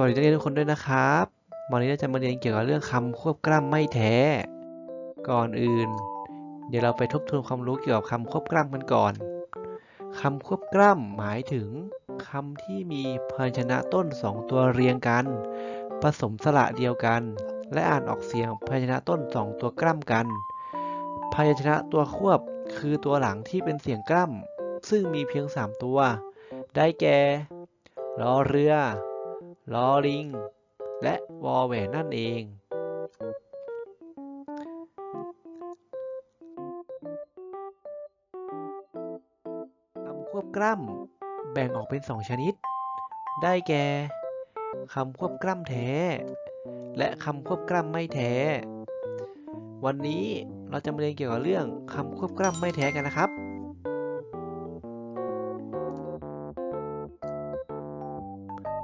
วัสดีนักเรียนทุกคนด้วยนะครับวันนี้เราจะมาเรียนเกี่ยวกับเรื่องคำควบกล้ำไม่แท้ ก่อนอื่น เดี๋ยวเราไปทบทวนความรู้เกี่ยวกับคำควบกล้ำกันก่อนคำควบกล้ำหมายถึงคำที่มีพยัญชนะต้นสองตัวเรียงกัน ผสมสระเดียวกัน และอ่านออกเสียงพยัญชนะต้นสองตัวกล้ำกัน พยัญชนะตัวควบคือตัวหลังที่เป็นเสียงกล้ำซึ่งมีเพียง 3 ตัว ได้แก่ รอเรือ ลอลิง และวอแหวนนั่นเอง คำควบกล้ำแบ่งออกเป็นสองชนิด ได้แก่คำควบกล้ำแท้ และคำควบกล้ำไม่แท้ วันนี้เราจะมาเรียนเกี่ยวกับเรื่องคำควบกล้ำไม่แท้กันนะครับ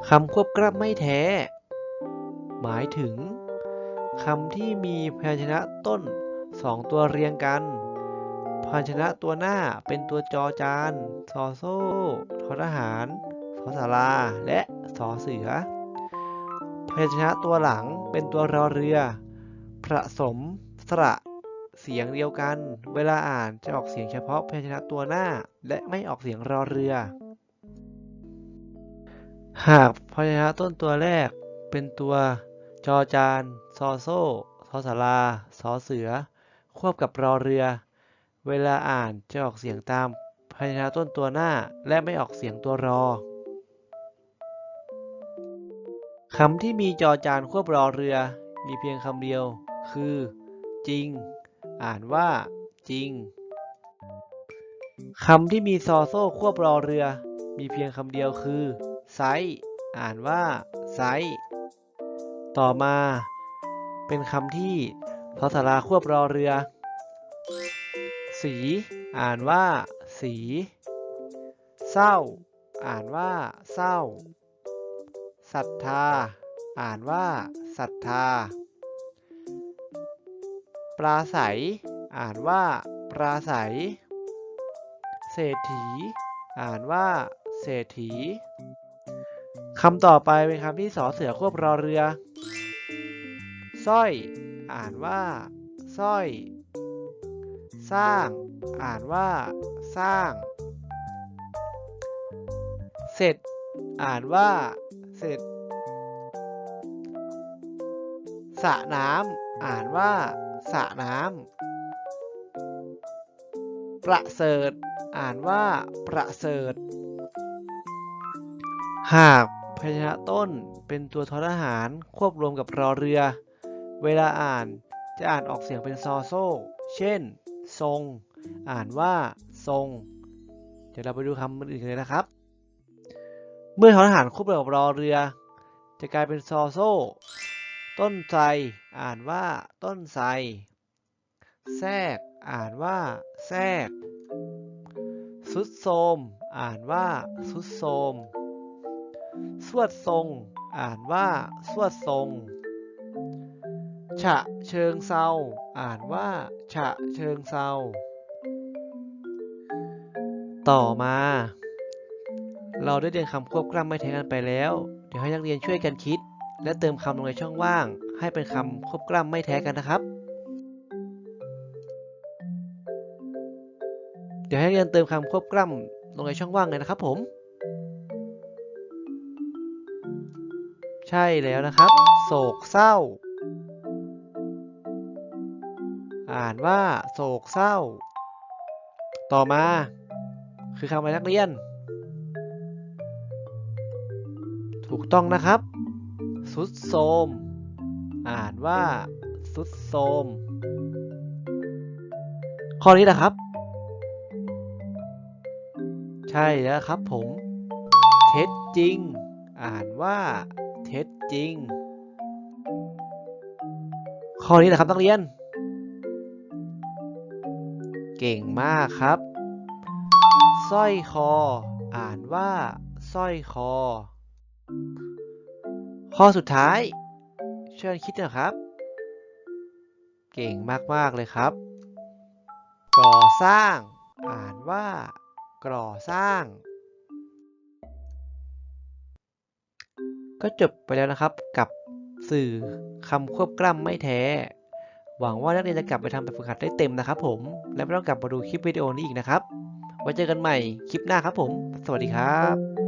คำควบกล้ำไม่แท้ หมายถึงคำที่มีพยัญชนะต้นสองตัวเรียงกัน พยัญชนะตัวหน้าเป็นตัวจอจานซอโซ่ทอทหารสอสาราและสอเสือ พยัญชนะตัวหลังเป็นตัวรอเรือ ผสมสระเสียงเดียวกัน เวลาอ่านจะออกเสียงเฉพาะพยัญชนะตัวหน้า และไม่ออกเสียงรอเรือ หากพยัญชนะต้นตัวแรกเป็นตัวจอจานซอโซ่ซอสาราสอเสือ ควบกับรอเรือ เวลาอ่านจะออกเสียงตามพยัญชนะต้นตัวหน้าและไม่ออกเสียงตัวรอคำที่มีจอจานควบรอเรือ มีเพียงคำเดียว คือ จริง อ่านว่า จริงคำที่มีซอโซ่ควบรอเรือ มีเพียงคำเดียวคือ ไซอ่านว่าไซต่อมา เป็นคำที่ทอสราควบรอเรือ สี อ่านว่า สี เศร้า อ่านว่า เศร้าศรัทธา อ่านว่าศรัทธา ปราศัย อ่านว่า ปราศัย เศรษฐี อ่านว่า เศรษฐี คำต่อไปเป็นคำที่สอเสือควบรอเรือ สร้อย อ่านว่า สร้อย สร้าง อ่านว่า สร้าง เสร็จ อ่านว่า เสร็จสระน้ำอ่านว่าสระน้ำประเสริฐ อ่านว่าประเสริฐ หาก พยัญชนะต้นเป็นตัวทอทหารควบรวมกับรอเรือ เวลาอ่านจะอ่านออกเสียงเป็นซอโซ่ เช่น ทรง อ่านว่าทรง เดี๋ยวเราไปดูคำอื่นกันเลยนะครับ เมื่อทอทหารควบรวมกับรอเรือ จะกลายเป็นซอโซ่ ต้นไทรอ่านว่าต้นไทรแทรก อ่านว่าแทรกสุดโทมอ่านว่าสุดโทม สวดทรง อ่านว่า สวดทรง ฉะเชิงเซาอ่านว่า ฉะเชิงเซา ต่อมา เราได้เรียนคำควบกล้ำไม่แท้กันไปแล้ว เดี๋ยวให้นักเรียนช่วยกันคิด และเติมคำลงในช่องว่าง ให้เป็นคำควบกล้ำไม่แท้กันนะครับเดี๋ยวให้นักเรียนเติมคำควบกล้ำลงในช่องว่างเลยนะครับผม ใช่แล้วนะครับ โศกเศร้า อ่านว่า โศกเศร้า ต่อมา คือคำอะไรนักเรียน ถูกต้องนะครับ สุดโทมอ่านว่า สุดโทมข้อนี้นะครับ ใช่แล้วครับผม เท็จจริง อ่านว่า ท็จจริง ข้อนี้นะครับนักเรียน เก่งมากครับสร้อยคอ อ่านว่าสร้อยคอ ข้อสุดท้าย เชิญคิดนะครับ เก่งมาก ๆ เลยครับ ก่อสร้าง อ่านว่าก่อสร้าง ก็จบไปแล้วนะครับกับสื่อคำควบกล้ำไม่แท้ หวังว่านักเรียนจะกลับไปทำแบบฝึกหัดได้เต็มนะครับผม และไม่ต้องกลับมาดูคลิปวิดีโอนี้อีกนะครับ ไว้เจอกันใหม่คลิปหน้าครับผม สวัสดีครับ